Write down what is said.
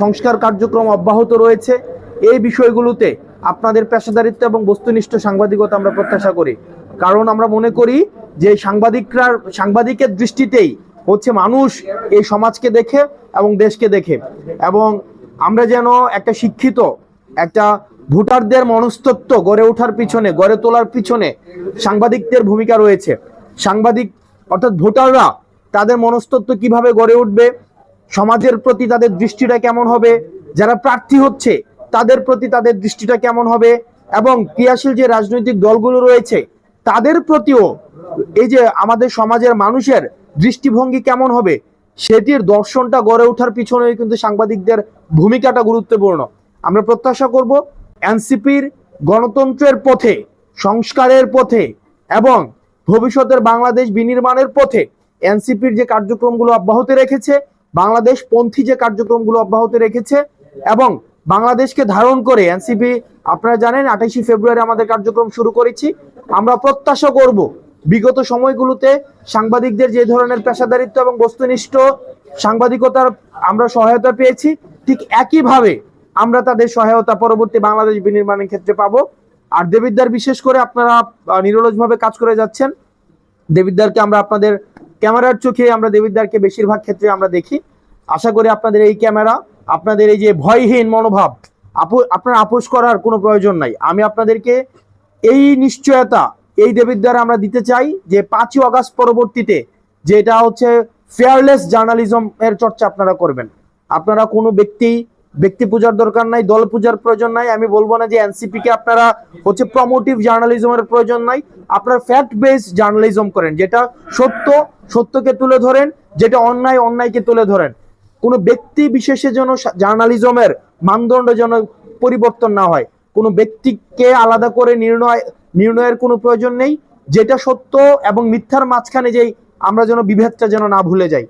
সংস্কার কার্যক্রম অব্যাহত রয়েছে। এই বিষয়গুলোতে আপনাদের পেশাদারিত্ব এবং বস্তুনিষ্ঠ সাংবাদিকতা আমরা প্রত্যাশা করি। কারণ আমরা মনে করি যে সাংবাদিকরা, সাংবাদিকের দৃষ্টিতেই হচ্ছে মানুষ এই সমাজকে দেখে এবং দেশকে দেখে। এবং আমরা যেন একটা শিক্ষিত, একটা ভোটারদের মনস্তত্ব গড়ে ওঠার পিছনে, গড়ে তোলার পিছনে সাংবাদিকদের ভূমিকা রয়েছে। সাংবাদিক অর্থাৎ ভোটাররা তাদের মনস্তত্ব কীভাবে গড়ে উঠবে সমাজের প্রতি তাদের দৃষ্টিটা কেমন হবে? যারা প্রার্থী হচ্ছে, তাদের প্রতি তাদের দৃষ্টিটা কেমন হবে? এবং ক্রিয়াশীল যে রাজনৈতিক দলগুলো রয়েছে, তাদের প্রতিও এই যে আমাদের সমাজের মানুষের দৃষ্টিভঙ্গি কেমন হবে, সেটির দর্শনটা গড়ে ওঠার পিছনেই কিন্তু সাংবাদিকদের ভূমিকাটা গুরুত্বপূর্ণ। আমরা প্রত্যাশা করব এনসিপির গণতন্ত্রের পথে, সংস্কারের পথে, এবং ভবিষ্যতের বাংলাদেশ বিনির্মাণের পথে এনসিপির যে কার্যক্রমগুলো অব্যাহত রেখেছে বাংলাদেশ পন্থী যে কার্যক্রমগুলো অব্যাহত রেখেছে এবং বাংলাদেশকে ধারণ করে এনসিপি, আপনারা জানেন, আঠাশে ফেব্রুয়ারি আমাদের কার্যক্রম শুরু করেছি। আমরা প্রত্যাশা করব বিগত সময়গুলোতে সাংবাদিকদের যে ধরনের পেশাদারিত্ব এবং বস্তুনিষ্ঠ সাংবাদিকতার আমরা সহায়তা পেয়েছি, ঠিক একইভাবে আমরা তাদের সহায়তা পরবর্তী বাংলাদেশ বিনির্মাণের ক্ষেত্রে পাবো। আর দেবিদ্যার বিশেষ করে আপনারা নিরলসভাবে কাজ করে যাচ্ছেন। দেবিদ্দারকে আমরা আপনাদের ক্যামেরার চোখে আমরা দেবিদ্দারকে বেশিরভাগ ক্ষেত্রে আমরা দেখি। আশা করি আপনাদের এই ক্যামেরা, আপনাদের এই যে ভয়হীন মনোভাব, আপু আপনার আপোষ করার কোনো প্রয়োজন নাই। আমি আপনাদেরকে এই নিশ্চয়তা, এই দেবিদ্বার আমরা দিতে চাই যে পাঁচই অগাস্ট পরবর্তীতে যেটা হচ্ছে ফেয়ারলেস জার্নালিজম এর চর্চা আপনারা করবেন। আপনারা কোনো ব্যক্তি ব্যক্তি পূজার দরকার নাই, দল পূজার প্রয়োজন নাই। আমি বলব না যে এনসিপি কে আপনারা হচ্ছে প্রমোটিভ জার্নালিজমের প্রয়োজন নাই। আপনারা ফ্যাক্ট বেসড জার্নালিজম করেন, যেটা সত্য সত্যকে তুলে ধরেন, যেটা অন্যায়, অন্যায়কে তুলে ধরেন। কোনো ব্যক্তি বিশেষে যেন জার্নালিজমের মানদণ্ড যেন পরিবর্তন না হয়, কোনো ব্যক্তিকে আলাদা করে নির্ণয়, নির্ণয়ের কোনো প্রয়োজন নেই, যেটা সত্য এবং মিথ্যার মাঝখানে যেই আমরা যেন বিভেদটা যেন না ভুলে যাই।